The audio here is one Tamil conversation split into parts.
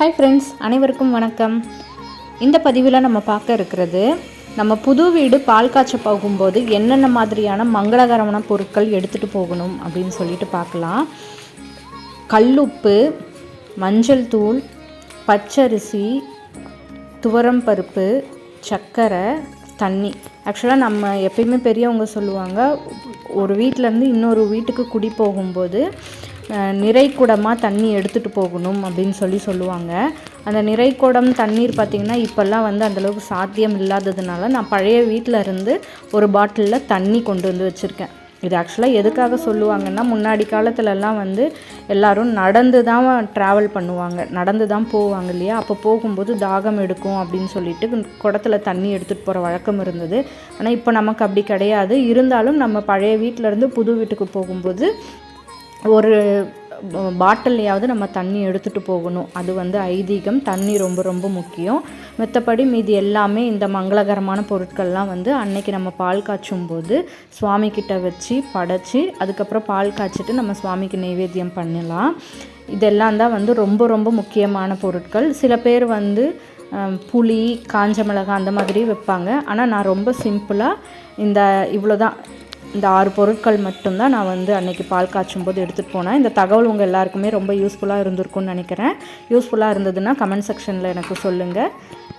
ஹாய் ஃப்ரெண்ட்ஸ் அனைவருக்கும் வணக்கம். இந்த பதிவில் நம்ம பார்க்க இருக்கிறது நம்ம புது வீடு பால் காய்ச்ச போகும்போது என்னென்ன மாதிரியான மங்களகரமான பொருட்கள் எடுத்துகிட்டு போகணும் அப்படின்னு சொல்லிட்டு பார்க்கலாம். கல்லுப்பு மஞ்சள் தூள் பச்சரிசி துவரம் பருப்பு சர்க்கரை தண்ணி. ஆக்சுவலாக நம்ம எப்பயுமே பெரியவங்க சொல்லுவாங்க ஒரு வீட்டிலேருந்து இன்னொரு வீட்டுக்கு குடி போகும்போது நிறைக்குடமாக தண்ணி எடுத்துகிட்டு போகணும் அப்படின்னு சொல்லி சொல்லுவாங்க. அந்த நிறைக்குடம் தண்ணீர் பார்த்திங்கன்னா இப்போல்லாம் வந்து அந்தளவுக்கு சாத்தியம் இல்லாததுனால நான் பழைய வீட்டில் இருந்து ஒரு பாட்டிலில் தண்ணி கொண்டு வந்து வச்சுருக்கேன். இது ஆக்சுவலாக எதுக்காக சொல்லுவாங்கன்னா முன்னாடி காலத்துலலாம் வந்து எல்லோரும் நடந்து தான் ட்ராவல் பண்ணுவாங்க. நடந்து தான் போவாங்க இல்லையா? அப்போ போகும்போது தாகம் எடுக்கும் அப்படின்னு சொல்லிட்டு குடத்தில் தண்ணி எடுத்துகிட்டு போகிற வழக்கம் இருந்தது. ஆனால் இப்போ நமக்கு அப்படி கிடையாது. இருந்தாலும் நம்ம பழைய வீட்டிலேருந்து புது வீட்டுக்கு போகும்போது ஒரு பாட்டில்லையாவது நம்ம தண்ணி எடுத்துகிட்டு போகணும். அது வந்து ஐதீகம் தண்ணி ரொம்ப ரொம்ப முக்கியம். மற்றபடி மீதி எல்லாமே இந்த மங்களகரமான பொருட்கள்லாம் வந்து அன்னைக்கு நம்ம பால் காய்ச்சும் போது சுவாமிக்கிட்ட வச்சு படைச்சி அதுக்கப்புறம் பால் காய்ச்சிட்டு நம்ம சுவாமிக்கு நைவேத்தியம் பண்ணலாம். இதெல்லாம் தான் வந்து ரொம்ப ரொம்ப முக்கியமான பொருட்கள். சில பேர் வந்து புளி காஞ்ச மிளகாய் அந்த மாதிரி வைப்பாங்க. ஆனால் நான் ரொம்ப சிம்பிளாக இந்த இவ்வளோ தான் இந்த ஆறு பொருட்கள் மட்டும்தான் நான் வந்து அன்றைக்கி பால் காய்ச்சும் போது எடுத்துகிட்டு போனேன். இந்த தகவல் உங்கள் எல்லாருக்குமே ரொம்ப யூஸ்ஃபுல்லாக இருந்திருக்கும்னு நினைக்கிறேன். யூஸ்ஃபுல்லாக இருந்ததுன்னா கமெண்ட் செக்ஷனில் எனக்கு சொல்லுங்கள்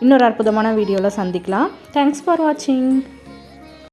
இன்னொரு அற்புதமான வீடியோவில் சந்திக்கலாம். தேங்க்ஸ் ஃபார் வாட்சிங்